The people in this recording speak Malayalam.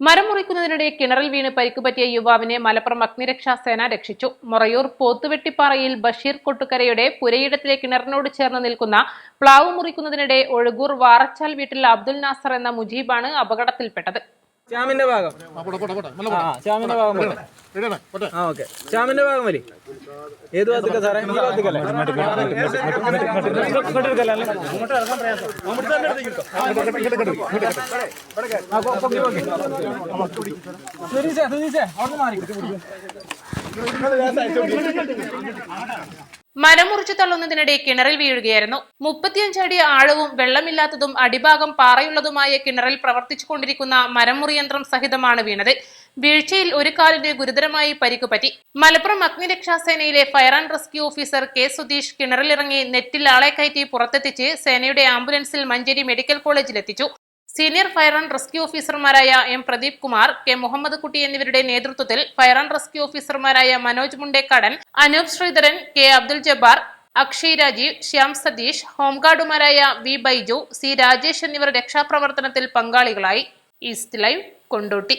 മരം മുറിക്കുന്നതിനിടെ കിണറിൽ വീണ് പരിക്കുപറ്റിയ യുവാവിനെ മലപ്പുറം അഗ്നിരക്ഷാ സേന രക്ഷിച്ചു. മുറയൂർ പോത്തുവെട്ടിപ്പാറയിൽ ബഷീർ കൊട്ടുക്കരയുടെ പുരയിടത്തിലെ കിണറിനോട് ചേർന്ന് നിൽക്കുന്ന പ്ലാവ് മുറിക്കുന്നതിനിടെ ഒഴുകൂർ വാറച്ചാൽ വീട്ടിൽ അബ്ദുൽ നാസർ എന്ന മുജീബാണ് അപകടത്തിൽപ്പെട്ടത്. ശ്യാമിന്റെ ഭാഗം ആ ശ്യാമിന്റെ ഭാഗം പോലെ ആ ഓക്കെ ശ്യാമിന്റെ ഭാഗം മതി ഏത് ഭാഗത്തേക്കാ സാറേ ഈ ഭാഗത്തേക്കല്ലേ. സുനീഷേ, സുനീഷേ, മാറി. മരം മുറിച്ചു തള്ളുന്നതിനിടെ കിണറിൽ വീഴുകയായിരുന്നു. മുപ്പത്തിയഞ്ചടി ആഴവും വെള്ളമില്ലാത്തതും അടിഭാഗം പാറയുള്ളതുമായ കിണറിൽ പ്രവർത്തിച്ചു കൊണ്ടിരിക്കുന്ന മരമുറിയന്ത്രം യന്ത്രം സഹിതമാണ് വീണത്. വീഴ്ചയിൽ ഒരു കാലിന് ഗുരുതരമായി പരിക്ക് പറ്റി. Malappuram അഗ്നിരക്ഷാസേനയിലെ fire and rescue officer K Sudheesh കിണറിലിറങ്ങി നെറ്റിൽ ആളെ കയറ്റി പുറത്തെത്തിച്ച് സേനയുടെ ആംബുലൻസിൽ മഞ്ചേരി മെഡിക്കൽ കോളേജിലെത്തിച്ചു. സീനിയർ ഫയർ ആൻഡ് റെസ്ക്യൂ ഓഫീസർമാരായ എം പ്രദീപ് കുമാർ കെ മുഹമ്മദ് കുട്ടി എന്നിവരുടെ നേതൃത്വത്തിൽ ഫയർ ആൻഡ് റെസ്ക്യൂ ഓഫീസർമാരായ മനോജ് മുണ്ടേക്കാടൻ അനൂപ് ശ്രീധരൻ കെ അബ്ദുൽ ജബ്ബാർ അക്ഷയ് രാജീവ് ശ്യാം സതീഷ് ഹോംഗാർഡുമാരായ വി ബൈജു സി രാജേഷ് എന്നിവർ രക്ഷാപ്രവർത്തനത്തിൽ പങ്കാളികളായി. East live Kondotty.